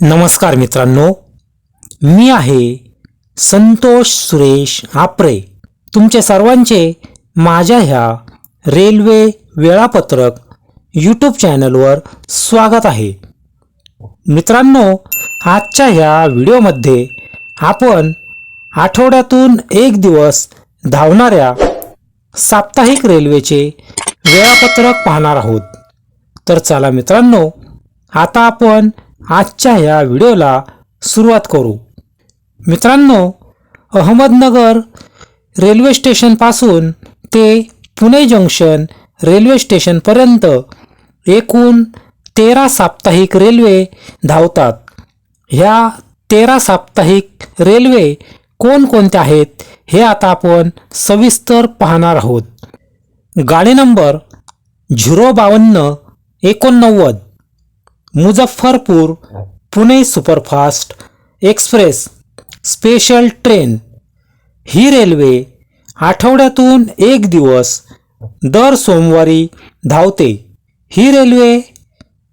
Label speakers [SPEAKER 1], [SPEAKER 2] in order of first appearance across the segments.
[SPEAKER 1] नमस्कार मित्रांनो मी आहे संतोष सुरेश आपरे. तुमचे सर्वांचे माझ्या ह्या रेल्वे वेळापत्रक यूट्यूब चॅनलवर स्वागत आहे. मित्रांनो आजच्या ह्या व्हिडिओमध्ये आपण आठवड्यातून एक दिवस धावणाऱ्या साप्ताहिक रेल्वेचे वेळापत्रक पाहणार आहोत. तर चला मित्रांनो आता आपण आजच्या ह्या व्हिडिओला सुरुवात करू. मित्रांनो अहमदनगर रेल्वे स्टेशनपासून ते पुणे जंक्शन रेल्वे स्टेशनपर्यंत एकूण तेरा साप्ताहिक रेल्वे धावतात. ह्या तेरा साप्ताहिक रेल्वे कोणकोणत्या आहेत हे आता आपण सविस्तर पाहणार आहोत. गाडी नंबर झिरो बावन्न एकोणनव्वद. Muzaffarpur Pune superfast express special train. ही रेल्वे आठवड्यातून एक दिवस दर सोमवारी धावते. ही रेल्वे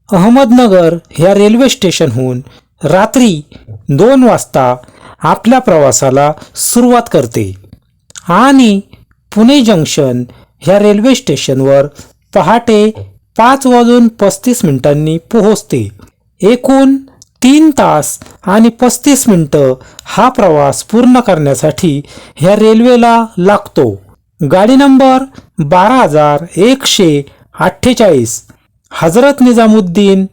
[SPEAKER 1] अहमदनगर ह्या रेल्वे स्टेशनहून रात्री दोन वाजता आपल्या प्रवासाला सुरुवात करते आणि पुणे जंक्शन ह्या रेल्वे स्टेशनवर पहाटे पाच वाजून पस्तीस मिनिटांनी पोहोचते. एकूण तीन तास आणि पस्तीस मिनटं हा प्रवास पूर्ण करण्यासाठी ह्या रेल्वेला लागतो. गाडी नंबर बारा हजार एकशे अठ्ठेचाळीस Hazrat Nizamuddin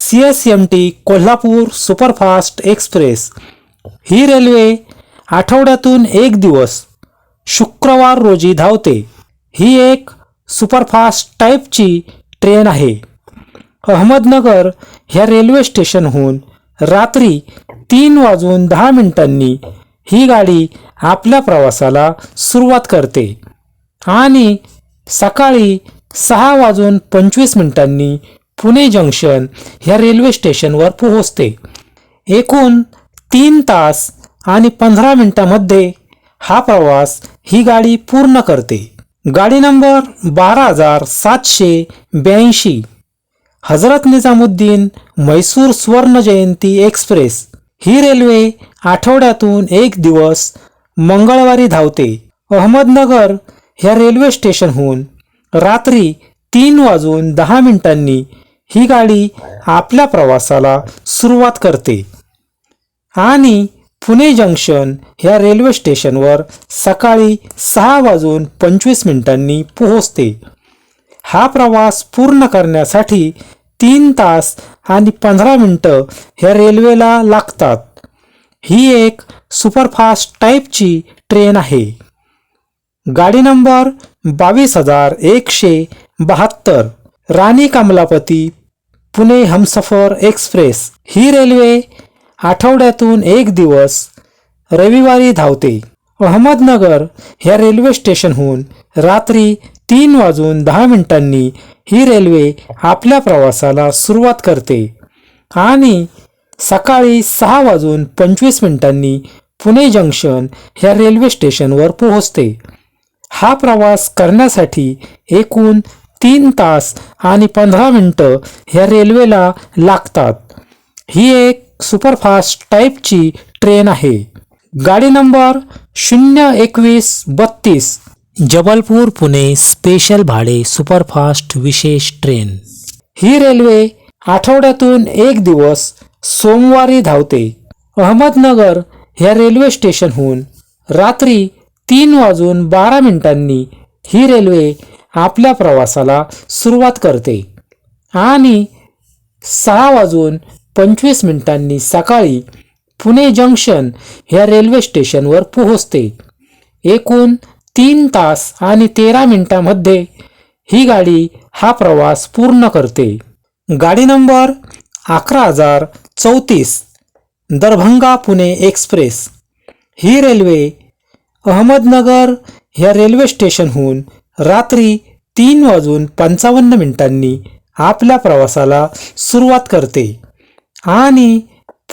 [SPEAKER 1] C S M T Kolhapur superfast express. ही रेल्वे आठवड्यातून एक दिवस शुक्रवार रोजी धावते. ही एक सुपरफास्ट टाईपची ट्रेन आहे. अहमदनगर ह्या रेल्वे स्टेशनहून रात्री तीन वाजून दहा मिनिटांनी ही गाडी आपल्या प्रवासाला सुरुवात करते. आणि सकाळी सहा वाजून पंचवीस मिनिटांनी पुणे जंक्शन ह्या रेल्वे स्टेशनवर पोहोचते. एकूण तीन तास आणि पंधरा मिनटामध्ये हा प्रवास ही गाडी पूर्ण करते. गाडी नंबर बारा हजार सातशे ब्याऐंशी. हजरत निजामुद्दीन म्हैसूर स्वर्ण जयंती एक्सप्रेस. ही रेल्वे आठवड्यातून एक दिवस मंगळवारी धावते. अहमदनगर ह्या रेल्वे स्टेशनहून रात्री तीन वाजून दहा मिनिटांनी ही गाडी आपल्या प्रवासाला सुरुवात करते. आणि पुणे जंक्शन ह्या रेल्वे स्टेशनवर सकाळी सहा वाजून पंचवीस मिनिटांनी पोहोचते. हा प्रवास पूर्ण करण्यासाठी तीन तास आणि पंधरा मिनटं ह्या रेल्वेला लागतात. ही एक सुपरफास्ट टाईपची ट्रेन आहे. गाडी नंबर बावीस हजार एकशे बहात्तर राणी कमलापती पुणे हमसफर एक्सप्रेस. ही रेल्वे आठवड्यातून एक दिवस रविवारी धावते. अहमदनगर ह्या रेल्वे स्टेशनहून रात्री तीन वाजून दहा मिनिटांनी ही रेल्वे आपल्या प्रवासाला सुरुवात करते आणि सकाळी सहा वाजून पंचवीस मिनिटांनी पुणे जंक्शन ह्या रेल्वे स्टेशनवर पोहोचते. हा प्रवास करण्यासाठी एकूण तीन तास आणि पंधरा मिनटं ह्या रेल्वेला लागतात. ही एक सुपरफास्ट टाईपची ट्रेन आहे. गाडी नंबर शून्य एकवीस बत्तीस जबलपूर पुणे स्पेशल भाडे सुपरफास्ट विशेष ट्रेन. ही रेल्वे आठवड्यातून एक दिवस सोमवारी धावते. अहमदनगर ह्या रेल्वे स्टेशनहून रात्री तीन वाजून बारा मिनिटांनी ही रेल्वे आपल्या प्रवासाला सुरुवात करते आणि सहा वाजून पंचवीस मिनिटांनी सकाळी पुणे जंक्शन ह्या रेल्वे स्टेशनवर पोहोचते. एकूण तीन तास आणि तेरा मिनिटांमध्ये ही गाडी हा प्रवास पूर्ण करते. गाडी नंबर अकरा हजार चौतीस दरभंगा पुणे एक्सप्रेस. ही रेल्वे अहमदनगर ह्या रेल्वे स्टेशनहून रात्री तीन वाजून पंचावन्न मिनिटांनी आपल्या प्रवासाला सुरुवात करते. आणि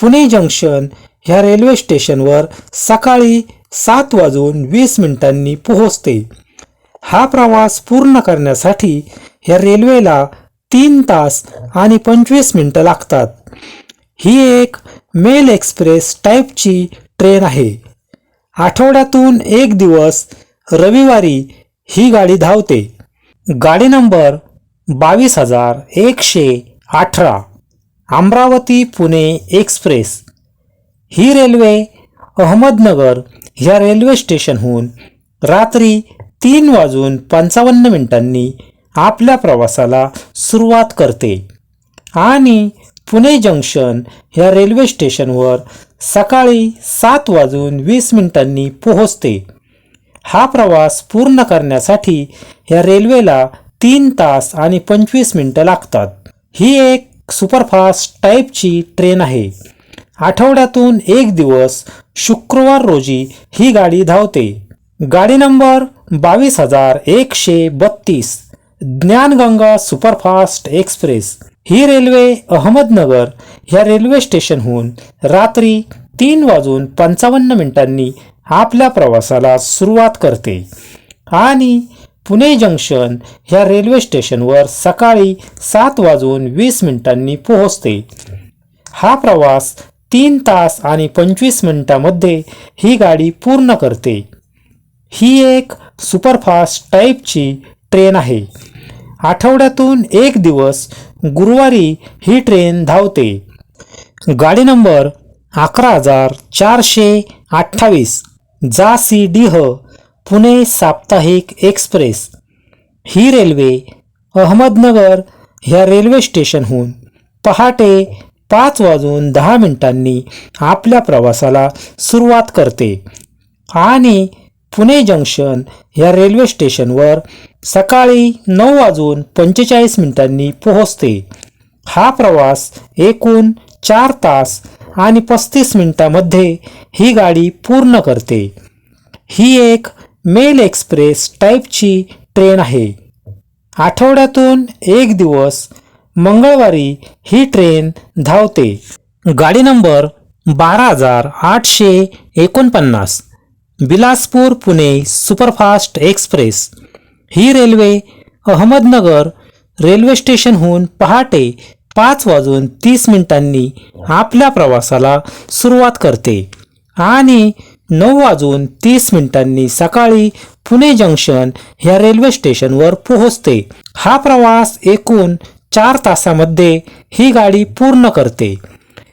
[SPEAKER 1] पुणे जंक्शन ह्या रेल्वे स्टेशनवर सकाळी सात वाजून वीस मिनिटांनी पोहोचते. हा प्रवास पूर्ण करण्यासाठी ह्या रेल्वेला तीन तास आणि पंचवीस मिनटं लागतात. ही एक मेल एक्सप्रेस टाईपची ट्रेन आहे. आठवड्यातून एक दिवस रविवारी ही गाडी धावते. गाडी नंबर बावीस हजार एकशे अठरा. अमरावती पुणे एक्सप्रेस. ही रेल्वे अहमदनगर ह्या रेल्वे स्टेशनहून रात्री तीन वाजून पंचावन्न मिनिटांनी आपल्या प्रवासाला सुरुवात करते. आणि पुणे जंक्शन ह्या रेल्वे स्टेशनवर सकाळी सात वाजून वीस मिनिटांनी पोहोचते. हा प्रवास पूर्ण करण्यासाठी ह्या रेल्वेला तीन तास आणि पंचवीस मिनटं लागतात. ही एक सुपरफास्ट टाईपची ट्रेन आहे. आठवड्यातून एक दिवस शुक्रवार रोजी ही गाडी धावते. गाडी नंबर बावीस हजार एकशे बत्तीस ज्ञानगंगा सुपरफास्ट एक्सप्रेस. ही रेल्वे अहमदनगर ह्या रेल्वे स्टेशनहून रात्री तीन वाजून पंचावन्न मिनिटांनी आपल्या प्रवासाला सुरुवात करते. आणि पुणे जंक्शन ह्या रेल्वे स्टेशनवर सकाळी सात वाजून वीस मिनिटांनी पोहोचते. हा प्रवास तीन तास आणि पंचवीस मिनिटामध्ये ही गाडी पूर्ण करते. ही एक सुपरफास्ट टाईपची ट्रेन आहे. आठवड्यातून एक दिवस गुरुवारी ही ट्रेन धावते. गाडी नंबर अकरा हजार चारशे अठ्ठावीस जासी डीह पुणे साप्ताहिक एक्सप्रेस. ही रेल्वे अहमदनगर ह्या रेल्वे स्टेशनहून पहाटे पाच वाजून दहा मिनिटांनी आपल्या प्रवासाला सुरुवात करते. आणि पुणे जंक्शन ह्या रेल्वे स्टेशनवर सकाळी नऊ वाजून पंचेचाळीस मिनिटांनी पोहोचते. हा प्रवास एकूण चार तास आणि पस्तीस मिनिटामध्ये ही गाडी पूर्ण करते. ही एक मेल एक्सप्रेस टाईपची ट्रेन आहे. आठवड्यातून एक दिवस मंगळवारी ही ट्रेन धावते. गाडी नंबर बारा हजार आठशे एकोणपन्नास बिलासपूर पुणे सुपरफास्ट एक्सप्रेस. ही रेल्वे अहमदनगर रेल्वे स्टेशनहून पहाटे पाच वाजून तीस मिनिटांनी आपल्या प्रवासाला सुरुवात करते आणि नऊ वाजून तीस मिनिटांनी सकाळी पुणे जंक्शन ह्या रेल्वे स्टेशनवर पोहोचते. हा प्रवास एकूण चार तासामध्ये ही गाडी पूर्ण करते.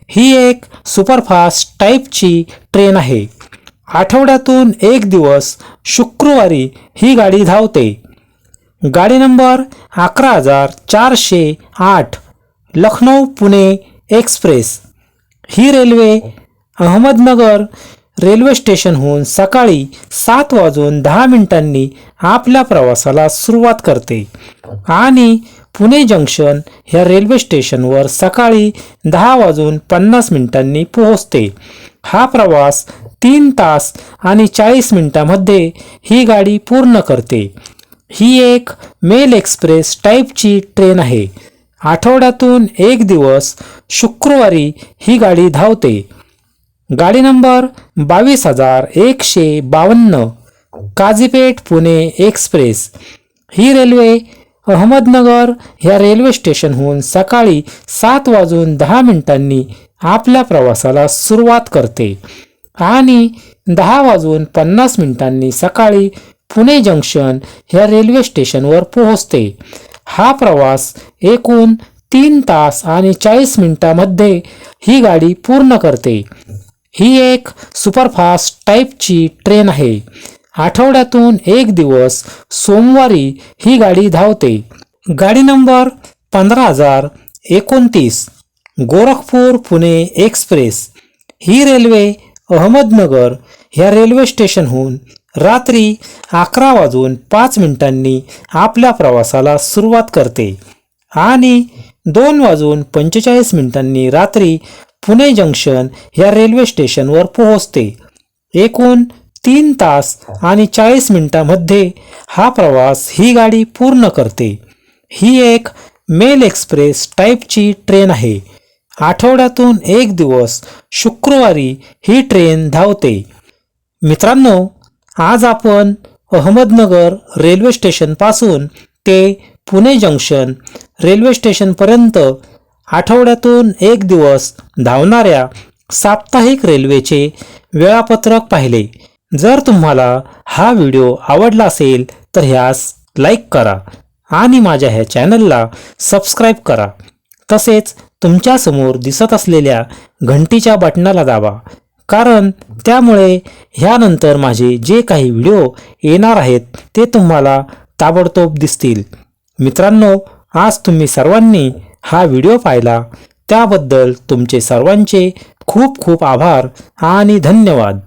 [SPEAKER 1] ही एक सुपरफास्ट टाईपची ट्रेन आहे. आठवड्यातून एक दिवस शुक्रवारी ही गाडी धावते. गाडी नंबर अकरा हजार चारशे आठ लखनौ पुणे एक्सप्रेस. ही रेल्वे अहमदनगर रेल्वे स्टेशनहून सकाळी सात वाजून दहा मिनिटांनी आपल्या प्रवासाला सुरुवात करते. आणि पुणे जंक्शन ह्या रेल्वे स्टेशनवर सकाळी दहा वाजून पन्नास मिनिटांनी पोहोचते. हा प्रवास तीन तास आणि चाळीस मिनिटांमध्ये ही गाडी पूर्ण करते. ही एक मेल एक्सप्रेस टाईपची ट्रेन आहे. आठवड्यातून एक दिवस शुक्रवारी ही गाडी धावते. गाडी नंबर बावीस हजार एकशे बावन्न काझीपेठ पुणे एक्सप्रेस. ही रेल्वे अहमदनगर ह्या रेल्वे स्टेशनहून सकाळी सात वाजून दहा मिनिटांनी आपल्या प्रवासाला सुरुवात करते आणि दहा वाजून पन्नास मिनिटांनी सकाळी पुणे जंक्शन ह्या रेल्वे स्टेशनवर पोहोचते. हा प्रवास एकूण तीन तास आणि चाळीस मिनिटामध्ये ही गाडी पूर्ण करते. ही एक सुपरफास्ट टाईपची ट्रेन आहे. आठवड्यातून एक दिवस सोमवारी ही गाडी धावते. गाडी नंबर पंधरा हजार एकोणतीस गोरखपूर पुणे एक्सप्रेस. ही रेल्वे अहमदनगर ह्या रेल्वे स्टेशनहून रात्री अकरा वाजून पाच मिनिटांनी आपल्या प्रवासाला सुरुवात करते आणि दोन वाजून पंचेचाळीस मिनिटांनी रात्री पुणे जंक्शन ह्या रेल्वे स्टेशनवर पोहोचते. एकूण तीन तास आणि चाळीस मिनिटांमध्ये हा प्रवास ही गाडी पूर्ण करते. ही एक मेल एक्सप्रेस टाईपची ट्रेन आहे. आठवड्यातून एक दिवस शुक्रवारी ही ट्रेन धावते. मित्रांनो आज आपण अहमदनगर रेल्वे स्टेशनपासून ते पुणे जंक्शन रेल्वे स्टेशनपर्यंत आठवड्यातून एक दिवस धावणाऱ्या साप्ताहिक रेल्वेचे वेळापत्रक पाहिले. जर तुम्हाला हा व्हिडिओ आवडला असेल तर ह्यास लाईक करा आणि माझ्या ह्या चॅनलला सबस्क्राईब करा. तसेच तुमच्यासमोर दिसत असलेल्या घंटीच्या बटणाला दाबा कारण त्यामुळे ह्यानंतर माझे जे काही व्हिडिओ येणार आहेत ते तुम्हाला ताबडतोब दिसतील. मित्रांनो आज तुम्ही सर्वांनी हा व्हिडिओ पाहिला. त्याबद्दल तुमचे सर्वांचे खूप खूप आभार आणि धन्यवाद.